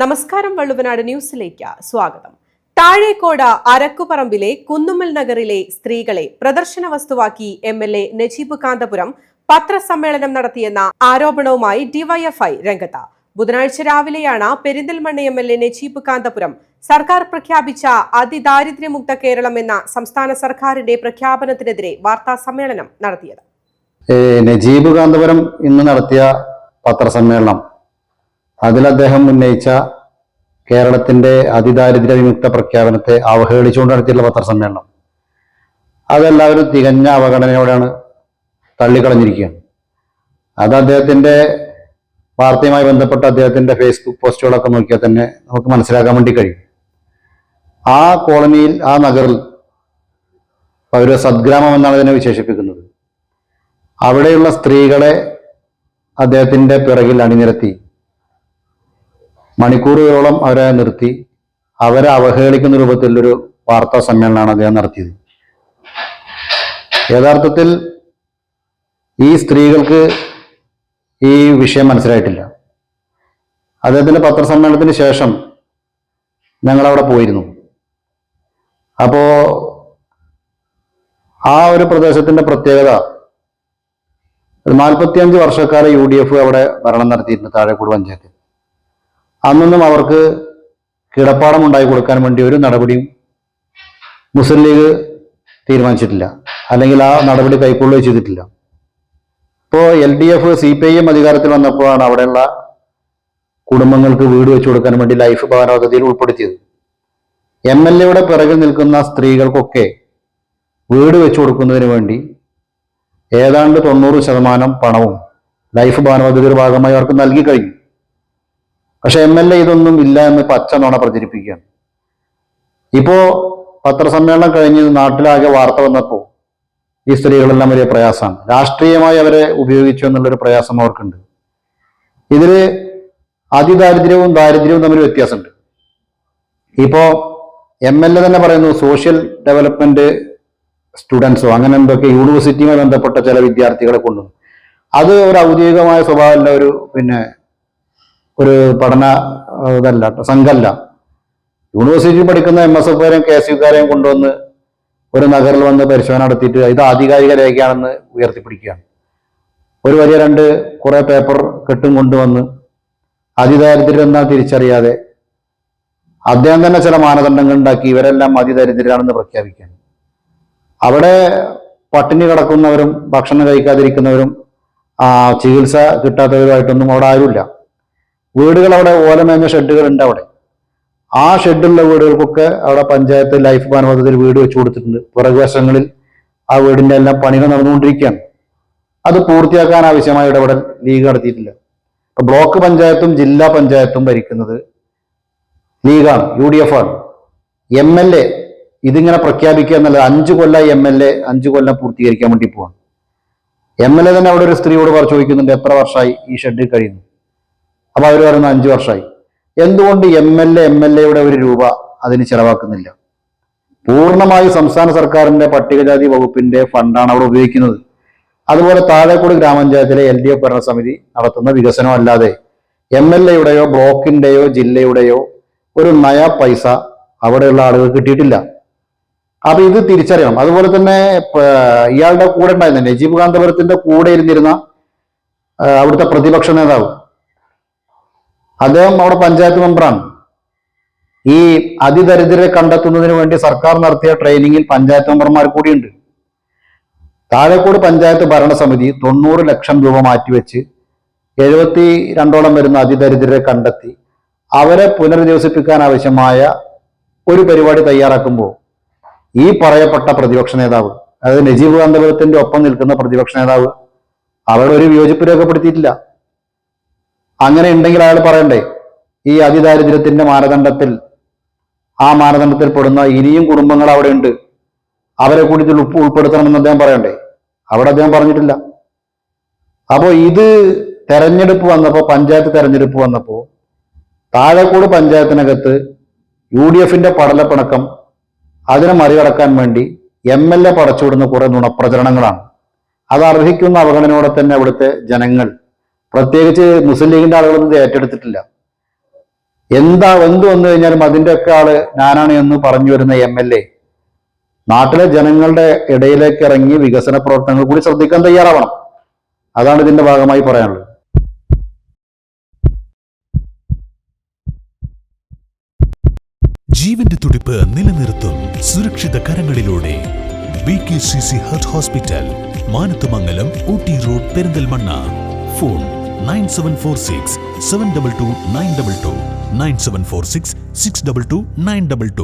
നമസ്കാരം വള്ളുവനാട് ന്യൂസിലേക്ക് സ്വാഗതം. താഴേക്കോട് അരക്കുപറമ്പിലെ കുന്നുമ്മൽ നഗറിലെ സ്ത്രീകളെ പ്രദർശന വസ്തുവാക്കി M L A Najeeb Kanthapuram പത്രസമ്മേളനം നടത്തിയെന്ന ആരോപണവുമായി ഡിവൈഎഫ്ഐ രംഗത്ത്. ബുധനാഴ്ച രാവിലെയാണ് Perinthalmanna M L A Najeeb Kanthapuram സർക്കാർ പ്രഖ്യാപിച്ച അതിദാരിദ്ര്യമുക്ത കേരളം എന്ന സംസ്ഥാന സർക്കാരിന്റെ പ്രഖ്യാപനത്തിനെതിരെ വാർത്താ സമ്മേളനം നടത്തിയത്. നജീബ് കാന്തപുരം ഇന്ന് നടത്തിയ പത്രസമ്മേളനം അതിൽ അദ്ദേഹം ഉന്നയിച്ച കേരളത്തിന്റെ അതിദാരിദ്ര്യ വിമുക്ത പ്രഖ്യാപനത്തെ അവഹേളിച്ചുകൊണ്ട് നടത്തിയുള്ള പത്രസമ്മേളനം. അതെല്ലാവരും തികഞ്ഞ അവഗണനയോടെയാണ് തള്ളിക്കളഞ്ഞിരിക്കുകയാണ് അത് അദ്ദേഹത്തിന്റെ വാർത്തയുമായി ബന്ധപ്പെട്ട അദ്ദേഹത്തിന്റെ ഫേസ്ബുക്ക് പോസ്റ്റുകളൊക്കെ നോക്കിയാൽ തന്നെ നമുക്ക് മനസ്സിലാക്കാൻ വേണ്ടി കഴിയും. ആ കോളനിയിൽ ആ നഗറിൽ ഒരു സദ്ഗ്രാമം എന്നാണ് അതിനെ വിശേഷിപ്പിക്കുന്നത്. അവിടെയുള്ള സ്ത്രീകളെ അദ്ദേഹത്തിന്റെ പിറകിൽ അണിനിരത്തി മണിക്കൂറുകളോളം അവരെ നിർത്തി. അവരെ അവഹേളിക്കുന്ന രൂപത്തിലൊരു വാർത്താ സമ്മേളനമാണ് അദ്ദേഹം നടത്തിയത്. യഥാർത്ഥത്തിൽ ഈ സ്ത്രീകൾക്ക് ഈ വിഷയം മനസ്സിലായിട്ടില്ല. അദ്ദേഹത്തിന്റെ പത്രസമ്മേളനത്തിന് ശേഷം ഞങ്ങൾ അവിടെ പോയിരുന്നു. അപ്പോൾ ആ ഒരു പ്രദേശത്തിന്റെ പ്രത്യേകത നാൽപ്പത്തിയഞ്ച് വർഷക്കാലം യു ഡി എഫ് അവിടെ ഭരണം നടത്തിയിട്ടുണ്ട് താഴെക്കൂട് പഞ്ചായത്തിൽ. അന്നൊന്നും അവർക്ക് കിടപ്പാടം ഉണ്ടായി കൊടുക്കാൻ വേണ്ടി ഒരു നടപടിയും മുസ്ലിം ലീഗ് തീരുമാനിച്ചിട്ടില്ല. അല്ലെങ്കിൽ ആ നടപടി കൈക്കൊള്ളുകയോ ചെയ്തിട്ടില്ല. ഇപ്പോൾ L D F C P I M അധികാരത്തിൽ വന്നപ്പോഴാണ് അവിടെയുള്ള കുടുംബങ്ങൾക്ക് വീട് വെച്ചു കൊടുക്കാൻ വേണ്ടി ലൈഫ് ഭവന പദ്ധതിയിൽ ഉൾപ്പെടുത്തിയത്. എം എൽ എയുടെ പിറകിൽ നിൽക്കുന്ന സ്ത്രീകൾക്കൊക്കെ വീട് വെച്ചു കൊടുക്കുന്നതിന് വേണ്ടി ഏതാണ്ട് തൊണ്ണൂറ് ശതമാനം പണവും ലൈഫ് ഭവന പദ്ധതിയുടെ ഭാഗമായി അവർക്ക് നൽകി കഴിഞ്ഞു. പക്ഷെ എം എൽ എ ഇതൊന്നും ഇല്ല എന്ന് പച്ച നോണ പ്രചരിപ്പിക്കുകയാണ്. ഇപ്പോ പത്രസമ്മേളനം കഴിഞ്ഞ് നാട്ടിലാകെ വാർത്ത വന്നപ്പോൾ ഈ സ്ത്രീകളെല്ലാം വലിയ പ്രയാസമാണ്. രാഷ്ട്രീയമായി അവരെ ഉപയോഗിച്ചു എന്നുള്ളൊരു പ്രയാസം അവർക്കുണ്ട്. ഇതിൽ അതിദാരിദ്ര്യവും ദാരിദ്ര്യവും തമ്മിൽ വ്യത്യാസമുണ്ട്. ഇപ്പോ എം എൽ എ തന്നെ പറയുന്നു സോഷ്യൽ ഡെവലപ്മെന്റ് സ്റ്റുഡൻസോ അങ്ങനെ എന്തൊക്കെ യൂണിവേഴ്സിറ്റിയുമായി ബന്ധപ്പെട്ട ചില വിദ്യാർത്ഥികളെ കൊണ്ടുവന്നു. അത് ഒരു ഔദ്യോഗികമായ സ്വഭാവമുള്ള ഒരു പിന്നെ ഒരു പഠന ഇതല്ല സംഘമല്ല യൂണിവേഴ്സിറ്റിയിൽ പഠിക്കുന്ന എം എസ് എഫുകാരെയും കെ എസ് യുക്കാരെയും കൊണ്ടുവന്ന് ഒരു നഗറിൽ വന്ന് പരിശോധന നടത്തിയിട്ട് ഇത് ആധികാരിക രേഖയാണെന്ന് ഉയർത്തിപ്പിടിക്കുകയാണ്. ഒരു വലിയ രണ്ട് കുറേ പേപ്പർ കെട്ടും കൊണ്ടുവന്ന് അതിദാരിദ്ര്യം എന്നാ തിരിച്ചറിയാതെ അദ്ദേഹം തന്നെ ചില മാനദണ്ഡങ്ങൾ ഉണ്ടാക്കി ഇവരെല്ലാം അതിദരിദ്രരാണെന്ന് പ്രഖ്യാപിക്കുകയാണ്. അവിടെ പട്ടിണി കിടക്കുന്നവരും ഭക്ഷണം കഴിക്കാതിരിക്കുന്നവരും ചികിത്സ കിട്ടാത്തവരുമായിട്ടൊന്നും അവിടെ ആരുമില്ല. വീടുകൾ അവിടെ ഓലമേഞ്ഞ ഷെഡുകൾ ഉണ്ട് അവിടെ. ആ ഷെഡുള്ള വീടുകൾക്കൊക്കെ അവിടെ പഞ്ചായത്ത് ലൈഫ് പ്ലാൻ പദ്ധതിയിൽ വീട് വെച്ചു കൊടുത്തിട്ടുണ്ട്. പുറകുവശങ്ങളിൽ ആ വീടിന്റെ എല്ലാം പണികൾ നടന്നുകൊണ്ടിരിക്കുകയാണ്. അത് പൂർത്തിയാക്കാൻ ആവശ്യമായ ഇടപെടൽ ലീഗ് നടത്തിയിട്ടില്ല. ഇപ്പൊ ബ്ലോക്ക് പഞ്ചായത്തും ജില്ലാ പഞ്ചായത്തും ഭരിക്കുന്നത് ലീഗാണ് യു ഡി എഫ് ആണ് എം എൽ എ ഇതിങ്ങനെ പ്രഖ്യാപിക്കുക എന്നല്ല അഞ്ചു കൊല്ലം എം എൽ എ അഞ്ചു കൊല്ലം പൂർത്തീകരിക്കാൻ വേണ്ടി പോവാണ്. എം എൽ എ തന്നെ അവിടെ ഒരു സ്ത്രീയോട് ചോദിക്കുന്നുണ്ട് എത്ര വർഷമായി ഈ ഷെഡിൽ കഴിയുന്നു? അപ്പൊ അവർ പറയുന്നത് അഞ്ചു വർഷമായി എന്തുകൊണ്ട് M L A M L എയുടെ ഒരു രൂപ അതിന് ചെലവാക്കുന്നില്ല? പൂർണമായി സംസ്ഥാന സർക്കാരിന്റെ പട്ടികജാതി വകുപ്പിന്റെ ഫണ്ടാണ് അവിടെ ഉപയോഗിക്കുന്നത്. അതുപോലെ താഴെക്കൂട് ഗ്രാമപഞ്ചായത്തിലെ എൽ ഡി എഫ് ഭരണസമിതി നടത്തുന്ന വികസനം അല്ലാതെ എം എൽ എയുടെയോ ബ്ലോക്കിന്റെയോ ജില്ലയുടെയോ ഒരു നയ പൈസ അവിടെയുള്ള ആളുകൾ കിട്ടിയിട്ടില്ല. അപ്പൊ ഇത് തിരിച്ചറിയണം. അതുപോലെ തന്നെ ഇയാളുടെ കൂടെ ഉണ്ടായിരുന്ന നജീബ് കാന്തപുരത്തിന്റെ കൂടെ ഇരുന്നിരുന്ന അവിടുത്തെ പ്രതിപക്ഷ നേതാവ്. അദ്ദേഹം അവിടെ പഞ്ചായത്ത് മെമ്പറാണ്. ഈ അതിദരിദ്രരെ കണ്ടെത്തുന്നതിന് വേണ്ടി സർക്കാർ നടത്തിയ ട്രെയിനിങ്ങിൽ പഞ്ചായത്ത് മെമ്പർമാർ കൂടിയുണ്ട്. താഴെക്കൂട് പഞ്ചായത്ത് ഭരണസമിതി തൊണ്ണൂറ് ലക്ഷം രൂപ മാറ്റിവെച്ച് എഴുപത്തി രണ്ടോളം വരുന്ന അതിദരിദ്രരെ കണ്ടെത്തി. അവരെ പുനരധിവസിപ്പിക്കാൻ ആവശ്യമായ ഒരു പരിപാടി തയ്യാറാക്കുമ്പോൾ ഈ പറയപ്പെട്ട പ്രതിപക്ഷ നേതാവ് അതായത് നജീബ് കാന്തപുരത്തിന്റെ ഒപ്പം നിൽക്കുന്ന പ്രതിപക്ഷ നേതാവ് അവരുടെ ഒരു വിയോജിപ്പ് രേഖപ്പെടുത്തിയിട്ടില്ല. അങ്ങനെ ഉണ്ടെങ്കിൽ അയാൾ പറയണ്ടേ ഈ അതിദാരിദ്ര്യത്തിന്റെ മാനദണ്ഡത്തിൽ ആ മാനദണ്ഡത്തിൽ പെടുന്ന ഇനിയും കുടുംബങ്ങൾ അവിടെ ഉണ്ട്. അവരെ കൂടി ഇതിൽ ഉൾപ്പെടുത്തണമെന്ന് അദ്ദേഹം പറയണ്ടേ? അവിടെ അദ്ദേഹം പറഞ്ഞിട്ടില്ല. അപ്പോൾ ഇത് തെരഞ്ഞെടുപ്പ് വന്നപ്പോൾ പഞ്ചായത്ത് തെരഞ്ഞെടുപ്പ് വന്നപ്പോൾ താഴെക്കൂട് പഞ്ചായത്തിനകത്ത് യു ഡി എഫിന്റെ പടലപ്പിണക്കം അതിനെ മറികടക്കാൻ വേണ്ടി എം എൽ എ പടച്ചുവിടുന്ന കുറെ നുണപ്രചരണങ്ങളാണ്. അത് അർഹിക്കുന്ന അവഗണനയോടെ തന്നെ അവിടുത്തെ ജനങ്ങൾ പ്രത്യേകിച്ച് മുസ്ലിം ലീഗിന്റെ ആളുകളൊന്നും ഏറ്റെടുത്തിട്ടില്ല. എന്താ എന്ത് വന്നു കഴിഞ്ഞാലും അതിന്റെ ഒക്കെ ആൾ ഞാനാണ് എന്ന് പറഞ്ഞു വരുന്ന എം എൽ എ. നാട്ടിലെ ജനങ്ങളുടെ ഇടയിലേക്ക് ഇറങ്ങി വികസന പ്രവർത്തനങ്ങൾ കൂടി ശ്രദ്ധിക്കാൻ തയ്യാറാവണം. അതാണ് ഇതിന്റെ ഭാഗമായി പറയാനുള്ളത്. ജീവന്റെ തുടിപ്പ് നിലനിർത്തും സുരക്ഷിത കരങ്ങളിലൂടെ. B K C C heart hospital Manathumangalam Ooty road Perinthalmanna. phone nine seven four six seven double two nine double two nine seven four six six double two nine double two